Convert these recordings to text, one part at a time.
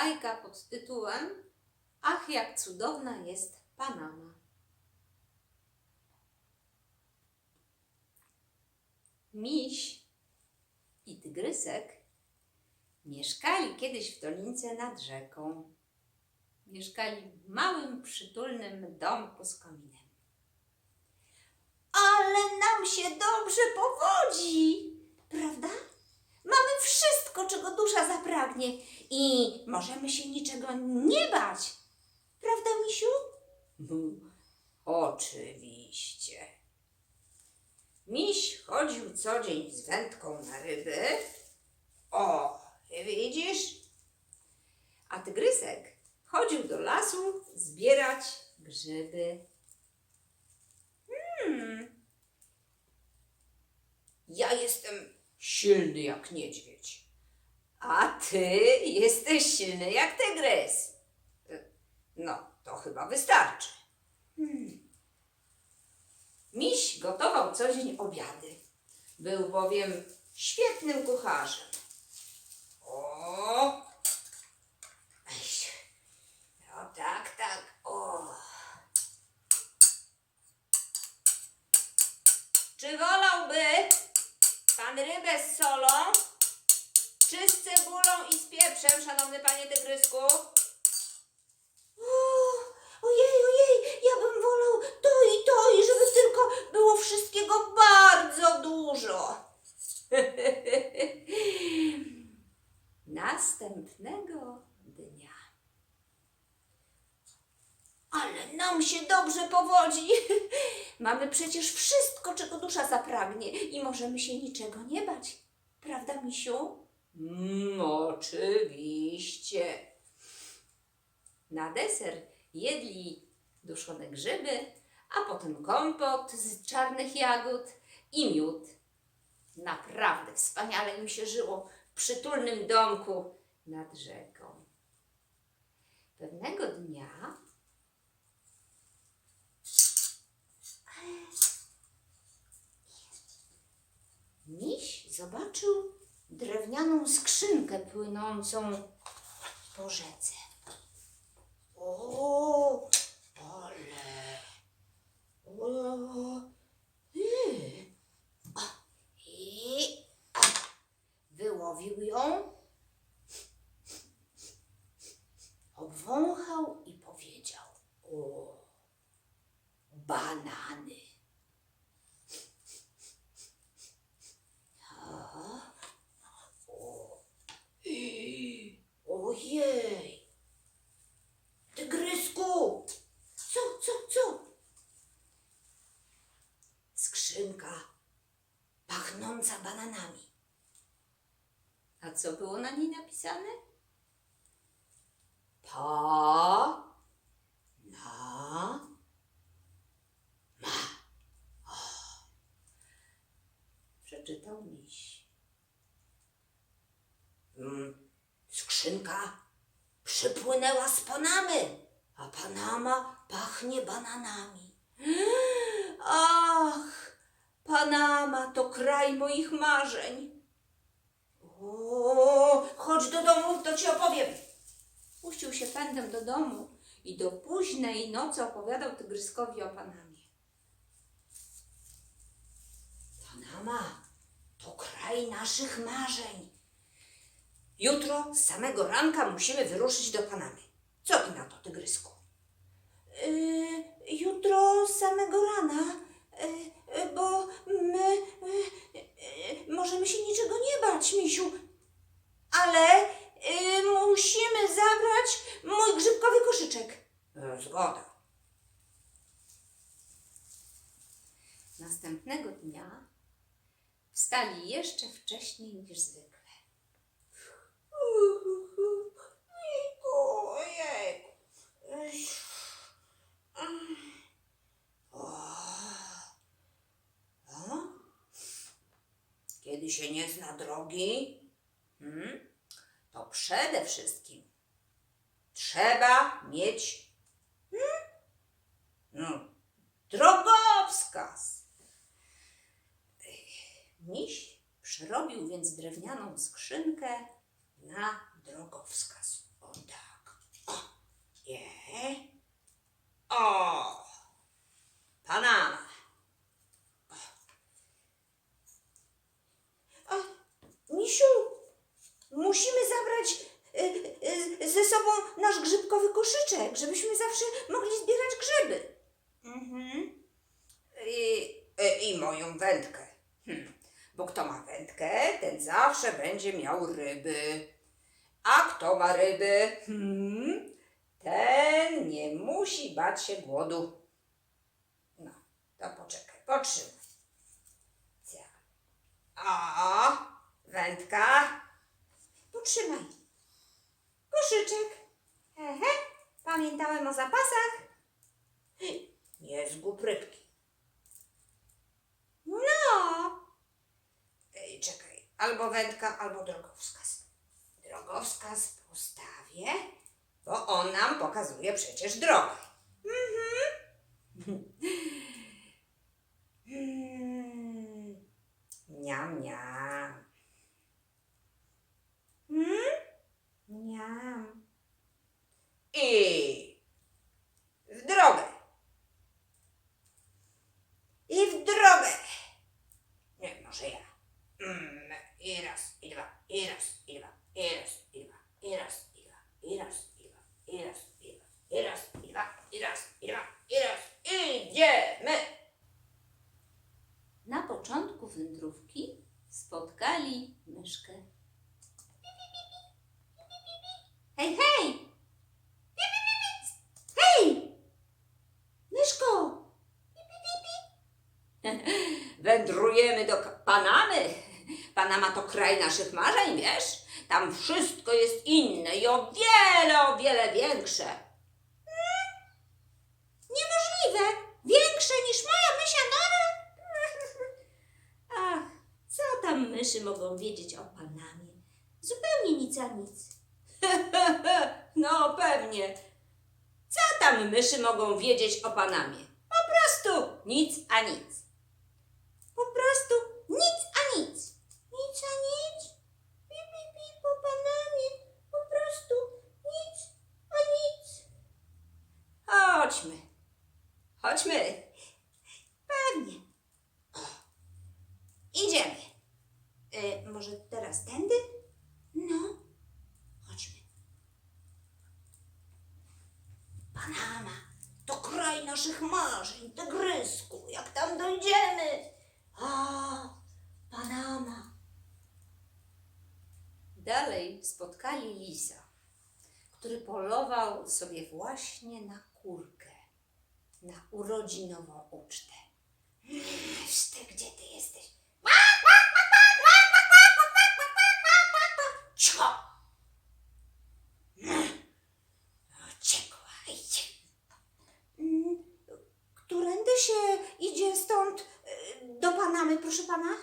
bajka pod tytułem Ach, jak cudowna jest Panama. Miś i tygrysek mieszkali kiedyś w dolince nad rzeką. Mieszkali w małym, przytulnym domku z kominem. Ale nam się dobrze powodzi, prawda? Mamy wszystko, czego dusza zapragnie i możemy się niczego nie bać. Prawda, misiu? Oczywiście. Miś chodził co dzień z wędką na ryby. O, widzisz? A tygrysek chodził do lasu zbierać grzyby. Hmm. Ja jestem silny jak niedźwiedź. A ty jesteś silny jak tygrys. No, to chyba wystarczy. Hmm. Miś gotował co dzień obiady. Był bowiem świetnym kucharzem. O! No tak, tak. O! Czy wolałby pan rybę z solą, czy z cebulą i z pieprzem, szanowny panie tygrysku? Ojej, ojej, ja bym wolał to i to, i żeby tylko było wszystkiego bardzo dużo. Następnego dnia. Ale nam się dobrze powodzi. Mamy przecież wszystko, czego dusza zapragnie i możemy się niczego nie bać. Prawda, misiu? Mm, oczywiście. Na deser jedli duszone grzyby, a potem kompot z czarnych jagód i miód. Naprawdę wspaniale im się żyło w przytulnym domku nad rzeką. Pewnego dnia Miś zobaczył drewnianą skrzynkę płynącą po rzece. O, ale. O, y. A, I a, wyłowił ją, obwąchał i powiedział: O, banany. A, o, i, ojej. Tygrysku! Co, co, co? Skrzynka pachnąca bananami. A co było na niej napisane? Pa, na, ma. O. Przeczytał miś. Mm, skrzynka przypłynęła z Panamy, a Panama pachnie bananami. Ach, Panama to kraj moich marzeń. O, chodź do domu, to ci opowiem. Puścił się pędem do domu i do późnej nocy opowiadał tygryskowi o Panamie. Panama to kraj naszych marzeń. Jutro z samego ranka musimy wyruszyć do Panamy. Co ty na to, tygrysku? Yy, jutro z samego rana, yy, bo my yy, możemy się niczego nie bać, misiu. Ale yy, musimy zabrać mój grzybkowy koszyczek. Zgoda. Następnego dnia wstali jeszcze wcześniej niż zwykle. Się nie zna drogi, hmm, to przede wszystkim trzeba mieć hmm, no, drogowskaz. Miś przerobił więc drewnianą skrzynkę na drogowskaz. O tak. O. Nie. O. Panama. O. Misiu, musimy zabrać y, y, ze sobą nasz grzybkowy koszyczek, żebyśmy zawsze mogli zbierać grzyby. Mhm. I, i, i moją wędkę. Hm. Bo kto ma wędkę, ten zawsze będzie miał ryby. A kto ma ryby, hmm, ten nie musi bać się głodu. No, to poczekaj, potrzymaj. O, wędka. Potrzymaj. Koszyczek. Ehe, pamiętałem o zapasach. Nie zgub rybki. No. Ej, czekaj, albo wędka, albo drogowskaz. Drogowskaz postawię, bo on nam pokazuje przecież drogę. Mhm. Mm. Niam, niam. Niam. I w drogę. Marzeń, wiesz? Tam wszystko jest inne i o wiele, o wiele większe. Niemożliwe! Większe niż moja mysia Nora? Ach, co tam myszy mogą wiedzieć o Panamie? Zupełnie nic a nic. No pewnie. Co tam myszy mogą wiedzieć o Panamie? Po prostu nic a nic. Po prostu nic a nic. Nic a nic. Pi, pi, pi, po Panamie. Po prostu nic a nic. Chodźmy. Chodźmy. Pewnie. Idziemy. Y, może teraz tędy? No, Chodźmy. Panama to kraj naszych marzeń, tygrysku. Jak tam dojdziemy? A, Panama. Dalej spotkali lisa, który polował sobie właśnie na kurkę, na urodzinową ucztę. Wiesz ty, gdzie ty jesteś? Cicho! Uciekła, idzie. Mm, Którędy się idzie stąd y, do Panamy, proszę pana?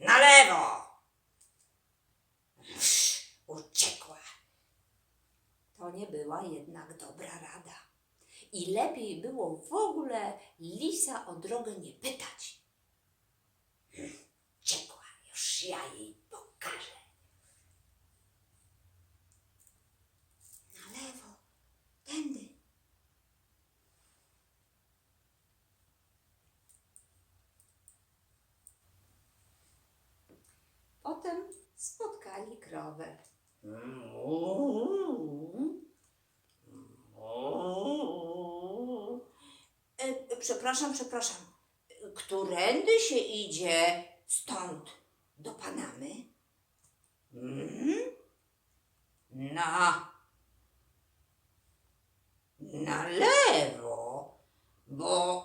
Na lewo! Sz, Uciekła. To nie jednak dobra rada. I lepiej było w ogóle lisa o drogę nie pytać. Uciekła, już ja jej pokażę. Na lewo, tędy. Potem spotkali krowę. E, przepraszam, przepraszam. Którędy się idzie stąd do Panamy? Mhm. Na. Na lewo, bo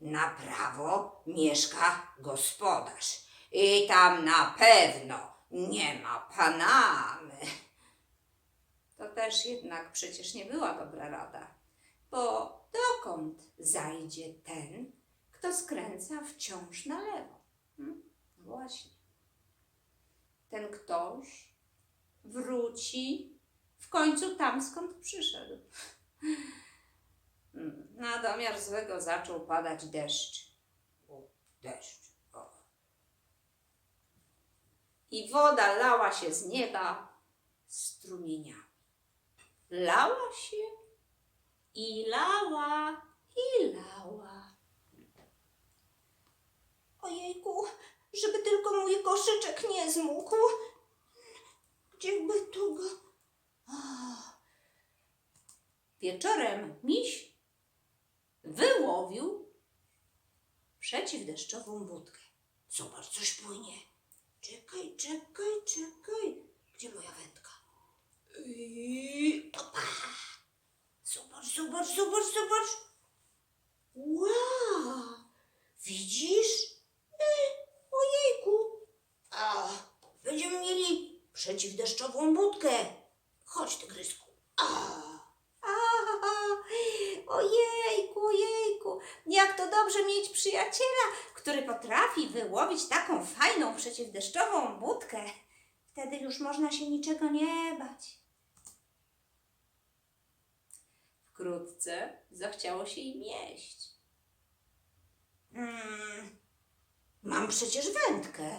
na prawo mieszka gospodarz. I tam na pewno nie ma Panamy. To też jednak przecież nie była dobra rada, bo dokąd zajdzie ten, kto skręca wciąż na lewo? Hmm? No właśnie. Ten ktoś wróci w końcu tam, skąd przyszedł. Hmm, Na domiar złego zaczął padać deszcz. O, deszcz. O. I woda lała się z nieba, strumieniami. Lała się i lała i lała. Ojejku, żeby tylko mój koszyczek nie zmógł. Gdzieby tu go... Wieczorem miś wyłowił przeciwdeszczową budkę. Zobacz, coś płynie. Czekaj, czekaj, czekaj. Gdzie moja wędka? I opa! Zobacz, zobacz, zobacz, zobacz. Wow! Widzisz? E, ojejku. A, będziemy mieli przeciwdeszczową budkę. Chodź, tygrysku. A, a, ojejku, ojejku. Jak to dobrze mieć przyjaciela, który potrafi wyłowić taką fajną przeciwdeszczową budkę. Wtedy już można się niczego nie bać. Wkrótce zachciało się im jeść. Mm, mam przecież wędkę,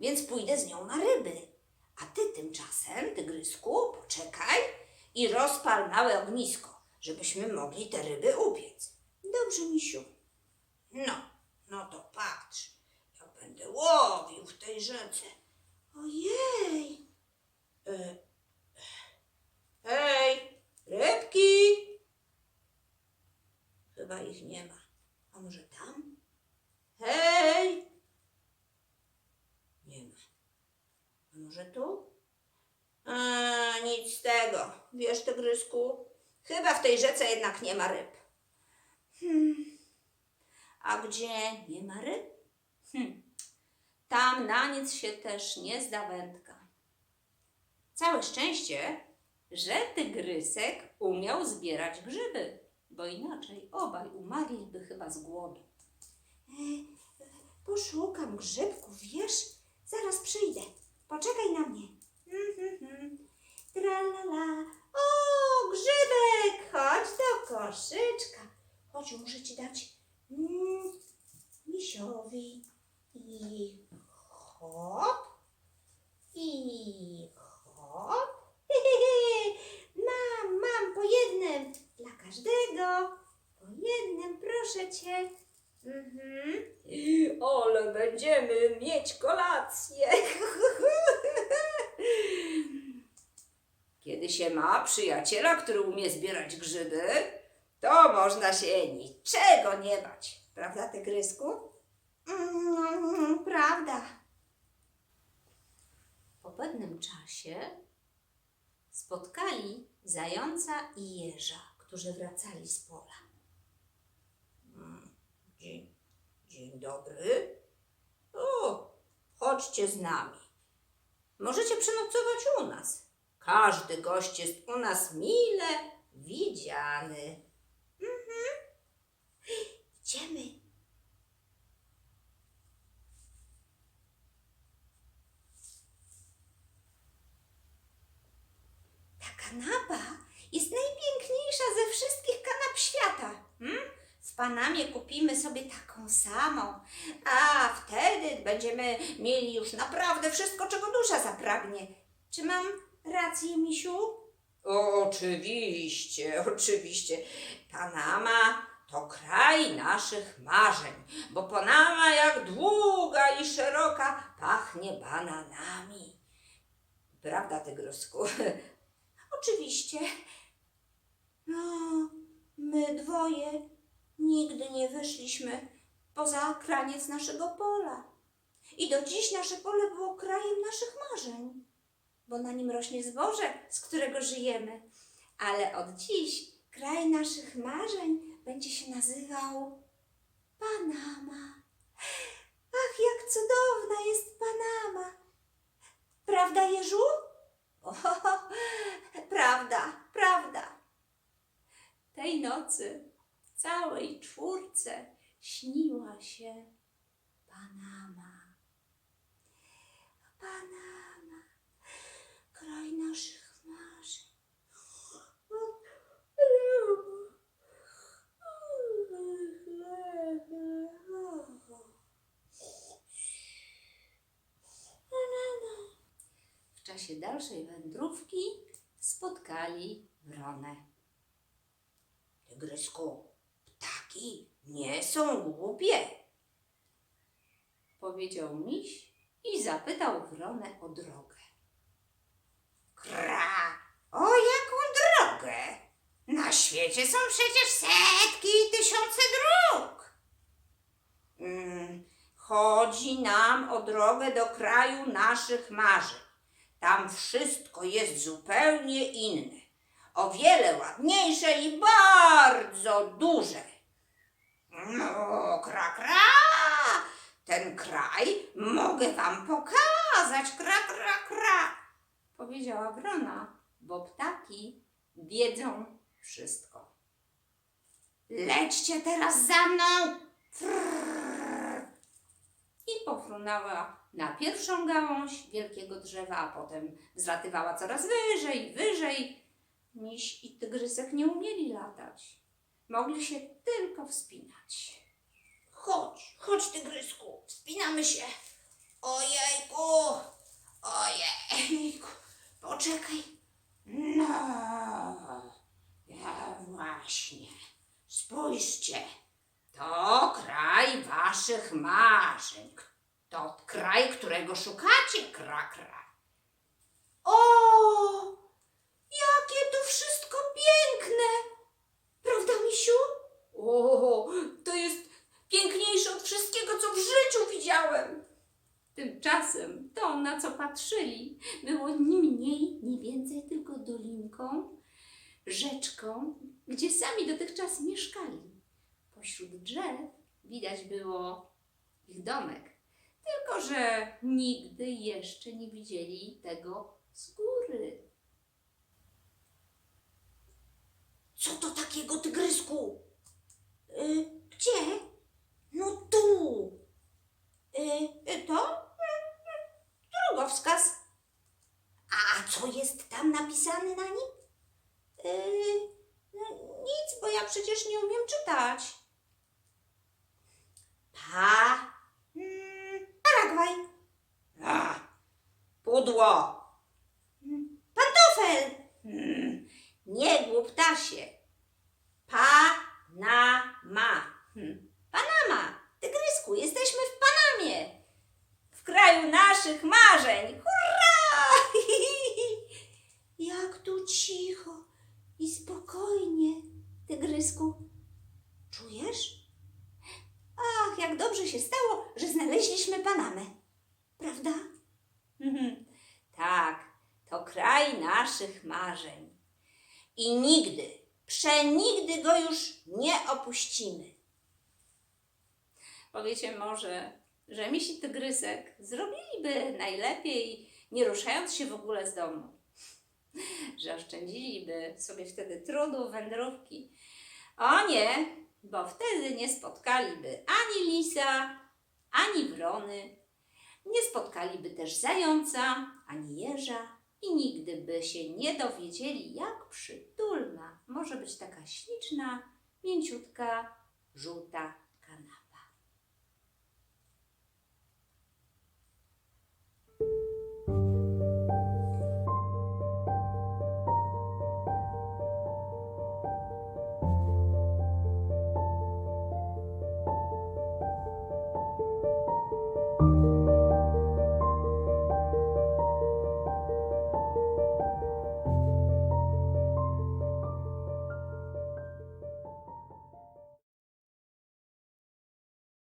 więc pójdę z nią na ryby. A ty tymczasem, tygrysku, poczekaj i rozpal małe ognisko, żebyśmy mogli te ryby upiec. Dobrze, misiu. No, no to patrz, jak będę łowił w tej rzece. Ojej! E, hej, rybki! Chyba ich nie ma. A może tam? Hej! Nie ma. A może tu? A, nic z tego. Wiesz, tygrysku? Chyba w tej rzece jednak nie ma ryb. Hmm. A gdzie nie ma ryb? Hm. Tam na nic się też nie zda wędka. Całe szczęście, że tygrysek umiał zbierać grzyby, bo inaczej obaj umarliby chyba z głodu. Poszukam grzybków, wiesz? Zaraz przyjdę. Poczekaj na mnie. Mhm. Tralala. O, grzybek! Chodź do koszyczka. Chodź, muszę ci dać mm, misiowi. I hop. I hop. Mam, mam po jednym. Dla każdego. Po jednym, proszę cię. Mhm. Ale będziemy mieć kolację. Kiedy się ma przyjaciela, który umie zbierać grzyby, to można się niczego nie bać. Prawda, tygrysku? Mm, prawda. Po pewnym czasie spotkali zająca i jeża, którzy wracali z pola. Dzień, dzień dobry. O, chodźcie z nami. Możecie przenocować u nas. Każdy gość jest u nas mile widziany. Mhm. Idziemy. Ta kanapa jest najpiękniejsza ze wszystkich kanap świata. Hmm? W Panamie kupimy sobie taką samą, a wtedy będziemy mieli już naprawdę wszystko, czego dusza zapragnie. Czy mam rację, misiu? Oczywiście, oczywiście. Panama to kraj naszych marzeń, bo Panama jak długa i szeroka pachnie bananami. Prawda, tygrysku? Oczywiście. No, my dwoje nigdy nie wyszliśmy poza kraniec naszego pola. I do dziś nasze pole było krajem naszych marzeń, bo na nim rośnie zboże, z którego żyjemy. Ale od dziś kraj naszych marzeń będzie się nazywał Panama. Ach, jak cudowna jest Panama! Prawda, Jeżu? O, prawda, prawda. Tej nocy całej czwórce śniła się Panama. Panama, kraj naszych marzeń. W czasie dalszej wędrówki spotkali wronę. Tygrysku, ptaki nie są głupie. Powiedział miś i zapytał wronę o drogę. Kra, o jaką drogę? Na świecie są przecież setki i tysiące dróg. Mm, chodzi nam o drogę do kraju naszych marzeń. Tam wszystko jest zupełnie inne. O wiele ładniejsze i bardzo duże. No, kra, kra! Ten kraj mogę wam pokazać, kra, kra, kra. Powiedziała wrona, bo ptaki wiedzą wszystko. Lećcie teraz za mną. I pofrunęła na pierwszą gałąź wielkiego drzewa, a potem zlatywała coraz wyżej, wyżej. Miś i tygrysek nie umieli latać. Mogli się tylko wspinać. Chodź, chodź tygrysku, wspinamy się. Ojejku, ojejku, poczekaj. No, ja właśnie. Spójrzcie, to kraj waszych marzeń. To kraj, którego szukacie, kra, kra. O, jakie to wszystko piękne! Prawda, misiu? O, to jest piękniejsze od wszystkiego, co w życiu widziałem. Tymczasem to, na co patrzyli, było ni mniej, ni więcej tylko dolinką, rzeczką, gdzie sami dotychczas mieszkali. Pośród drzew widać było ich domek, tylko że nigdy jeszcze nie widzieli tego z góry. Co to takiego, tygrysku? Y, gdzie? No tu. Y, y, to? Drogowskaz. A co jest tam napisane na nim? Y, no, nic, bo ja przecież nie umiem czytać. Pa. Mm, Paragwaj. A, pudło. Pantofel. Mm, nie głuptasie. Panama. Hmm. Panama. Tygrysku, jesteśmy. W kraju naszych marzeń. Hurra! Jak tu cicho i spokojnie, tygrysku. Czujesz? Ach, jak dobrze się stało, że znaleźliśmy Panamę. Prawda? tak, to kraj naszych marzeń. I nigdy, przenigdy go już nie opuścimy. Powiecie może, że misi tygrysek zrobiliby najlepiej, nie ruszając się w ogóle z domu. Że oszczędziliby sobie wtedy trudu wędrówki. O nie, bo wtedy nie spotkaliby ani lisa, ani wrony, nie spotkaliby też zająca, ani jeża i nigdy by się nie dowiedzieli, jak przytulna może być taka śliczna, mięciutka, żółta kanapa.